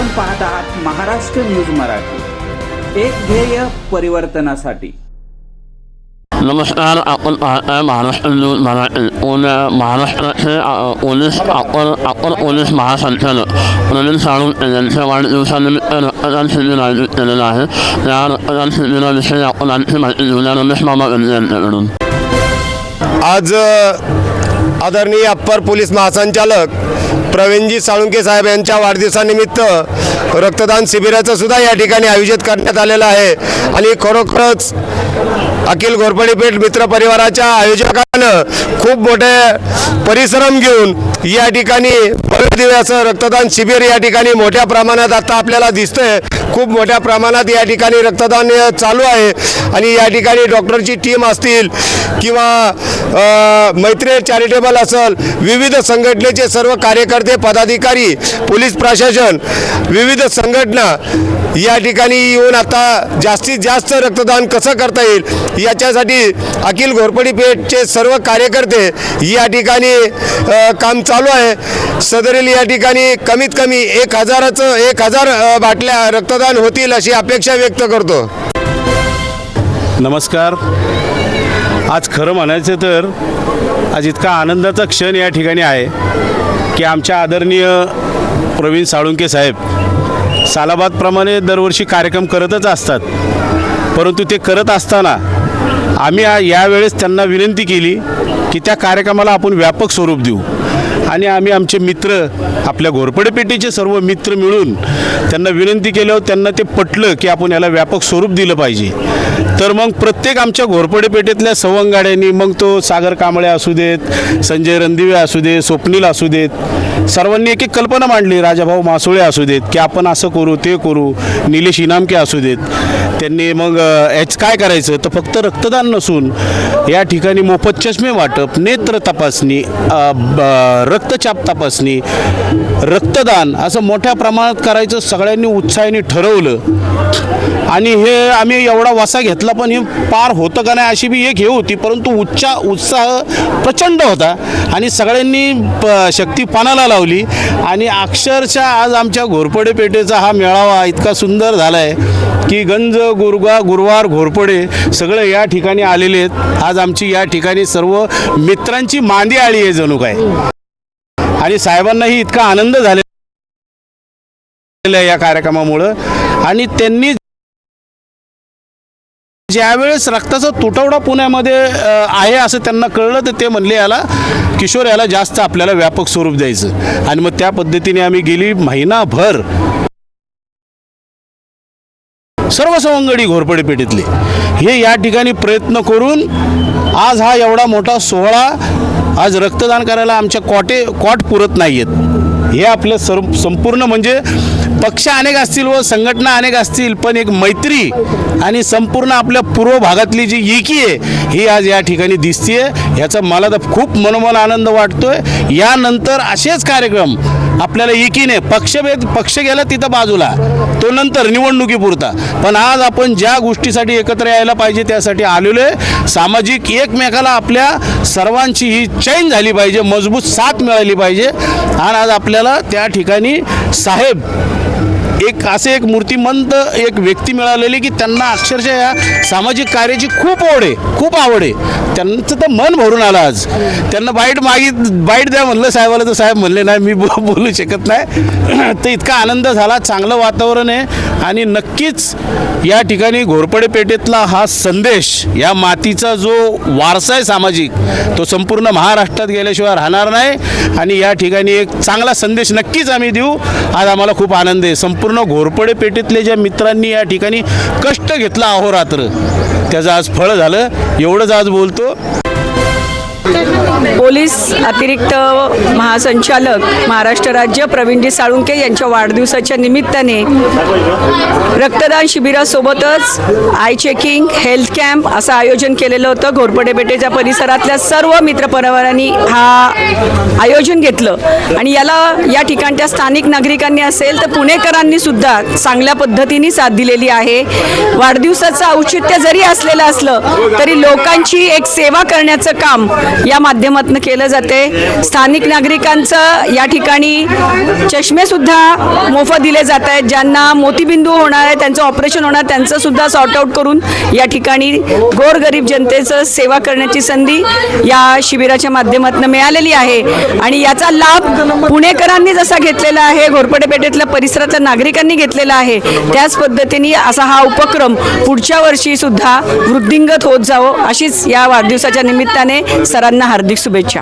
आपण पाहत आहात महाराष्ट्र न्यूज मराठी. एक ध्येय परिवर्तनासाठी. नमस्कार आपण पाहताय महाराष्ट्र न्यूज मराठी. उद्या महाराष्ट्राचे पोलीस अपर अपर पोलीस महासंचालक. प्रवीण साळुंके यांच्या वाढदिवसानिमित्त रक्तदान शिबिर आयोजित केलेलं आहे. या रक्तदान शिबिराविषयी आपण आणखी माहिती घेऊया. रमेश मामा गंजे यांच्याकडून. आज आदरणीय अप्पर पोलीस महासंचालक प्रवीणजी साळुंके साहेब यांच्या वाढदिवसानिमित्त रक्तदान शिबिराचं सुद्धा या ठिकाणी आयोजित करण्यात आलेलं आहे. आणि खरोखरच अखिल घोरपडीपेठ मित्र परिवाराच्या आयोजकानं खूप मोठे परिश्रम घेऊन या ठिकाणी भव्यदिव्य असं रक्तदान शिबिर या ठिकाणी मोठ्या प्रमाणात आता आपल्याला दिसतंय. खूप मोठ्या प्रमाणात या ठिकाणी रक्तदान चालू आहे. आणि या ठिकाणी डॉक्टरची टीम असतील किंवा अ, मैत्री चॅरिटेबल असेल विविध संघटनेचे सर्व कार्यकर्ते पदाधिकारी पोलीस प्रशासन विविध संघटना या ठिकाणी येऊन आता जास्तीत जास्त रक्तदान कसं करता येईल याच्यासाठी अखिल घोरपडी पेठचे सर्व कार्यकर्ते या ठिकाणी काम चालू आहे. सदरील या ठिकाणी कमीत कमी एक हजाराचं एक हजार बाटल्या रक्तदान होतील अशी अपेक्षा व्यक्त करतो. नमस्कार. आज खरं म्हणायचं तर आज इतका आनंदाचा क्षण या ठिकाणी आहे की आमच्या आदरणीय प्रवीण साळुंके साहेब सालाबादप्रमाणे दरवर्षी कार्यक्रम करतच असतात. परंतु ते करत असताना आम्ही यावेळेस त्यांना विनंती केली की त्या कार्यक्रमाला आपण व्यापक स्वरूप देऊ. आणि आम्ही आमचे मित्र आपल्या घोरपडेपेटीचे सर्व मित्र मिळून त्यांना विनंती केल्यावर त्यांना ते पटलं की आपण याला व्यापक स्वरूप दिलं पाहिजे. तर मग प्रत्येक आमच्या घोरपडे पेठेतल्या सवंगाड्यांनी मग तो सागर कांबळे असू देत संजय रणदिवे असू देत स्वप्नील असू देत सर्वांनी एक एक कल्पना मांडली राजाभाऊ मासोळे असू देत की आपण असं करू ते करू निलेश इनामके असू देत. त्यांनी मग याच काय करायचं? तर फक्त रक्तदान नसून या ठिकाणी मोफत चष्मे वाटप नेत्र तपासणी रक्तचाप तपासणी रक्तदान असं मोठ्या प्रमाणात करायचं सगळ्यांनी उत्साहाने ठरवलं. आणि हे आम्ही एवढा वसा घेतला पण हे पार होतं का नाही अशी बी एक हे होती परंतु उच्चा उत्साह प्रचंड होता. आणि सगळ्यांनी शक्ती पानाला लावली. आणि अक्षरशः आज आमच्या घोरपडे पेठेचा हा मेळावा इतका सुंदर झाला आहे की गंज गुरगा गुरुवार घोरपडे सगळे या ठिकाणी आलेले आहेत. आज आमची या ठिकाणी सर्व मित्रांची मांदी आळी आहे जणू काय. आणि साहेबांनाही इतका आनंद झालेला आहे या कार्यक्रमामुळं. आणि त्यांनी ज्यावेळेस रक्ताचा तुटवडा पुण्यामध्ये आहे असं त्यांना कळलं तर ते म्हणले याला किशोर याला जास्त आपल्याला व्यापक स्वरूप द्यायचं. आणि मग त्या पद्धतीने आम्ही गेली महिनाभर. सर्व सवंगडी घोरपडे पेठेतले हे या ठिकाणी प्रयत्न करून आज हा एवढा मोठा सोहळा आज रक्तदान करायला आमच्या कॉटे कॉट पुरत नाही आहेत हे आपलं सर संपूर्ण म्हणजे पक्ष अनेक असतील व संघटना अनेक असतील पण एक मैत्री आणि संपूर्ण आपल्या पूर्व भागातली जी एकी आहे ही आज या ठिकाणी दिसतीये. याचा मला तर खूप मनोमन आनंद वाटतोय. यानंतर असेच कार्यक्रम आपल्याला एकीने पक्षभेद पक्ष गेला तिथं बाजूला. तो नंतर निवडणुकीपुरता. पण आज आपण ज्या गोष्टीसाठी एकत्र यायला पाहिजे त्यासाठी आलेलो आहे. सामाजिक एकमेकाला आपल्या सर्वांची ही चैन झाली पाहिजे मजबूत साथ मिळाली पाहिजे. आणि आज आपल्याला त्या ठिकाणी साहेब एक असे एक मूर्तिमंत एक व्यक्ती मिळालेली की त्यांना अक्षरशः या सामाजिक कार्याची खूप आवड आहे खूप आवड आहे. त्यांचं तर मन भरून आलं आज. त्यांना बाईट मागित बाईट द्या म्हणलं साहेबाला तर साहेब म्हणले नाही मी बोलू शकत नाही. तर इतका आनंद झाला चांगलं वातावरण आहे. आणि नक्कीच या ठिकाणी घोरपडे पेठेतला हा संदेश या मातीचा जो वारसा आहे सामाजिक तो संपूर्ण महाराष्ट्रात गेल्याशिवाय राहणार नाही. आणि या ठिकाणी एक चांगला संदेश नक्कीच आम्ही देऊ. आज आम्हाला खूप आनंद आहे. संपूर्ण घोरपडे पेठेतले ज्या मित्रांनी या ठिकाणी कष्ट घेतला अहोरात्र त्याचं आज फळ झालं. एवढंच आज बोलतो. पोलीस अतिरिक्त महासंचालक महाराष्ट्र राज्य प्रवीणजी साळुंके यांच्या वाढदिवसाच्या निमित्ताने रक्तदान शिबिरासोबतच आय चेकिंग हेल्थ कॅम्प असं आयोजन केलेलं होतं. घोरपडे पेठेच्या परिसरातल्या सर्व मित्रपरिवारांनी हा आयोजन घेतलं. आणि याला या ठिकाणच्या स्थानिक नागरिकांनी असेल तर पुणेकरांनी सुद्धा चांगल्या पद्धतीने साथ दिलेली आहे. वाढदिवसाचं औचित्य जरी असलेलं असलं तरी लोकांची एक सेवा करण्याचं काम या माध्यम माध्यमातून केलं जाते. स्थानिक नागरिकांचं या ठिकाणी चष्मेसुद्धा मोफत दिले जात आहेत. ज्यांना मोतीबिंदू होणार आहे त्यांचं ऑपरेशन होणार त्यांचंसुद्धा सॉर्ट आऊट करून या ठिकाणी गोरगरीब जनतेचं सेवा करण्याची संधी या शिबिराच्या माध्यमातून मिळालेली आहे. आणि याचा लाभ पुणेकरांनी जसा घेतलेला आहे घोरपडे पेठेतल्या परिसरातल्या नागरिकांनी घेतलेला आहे त्याच पद्धतीने असा हा उपक्रम पुढच्या वर्षी सुद्धा वृद्धिंगत होत जावं अशीच या वाढदिवसाच्या निमित्ताने सरांना हार्दिक शुभेच्छा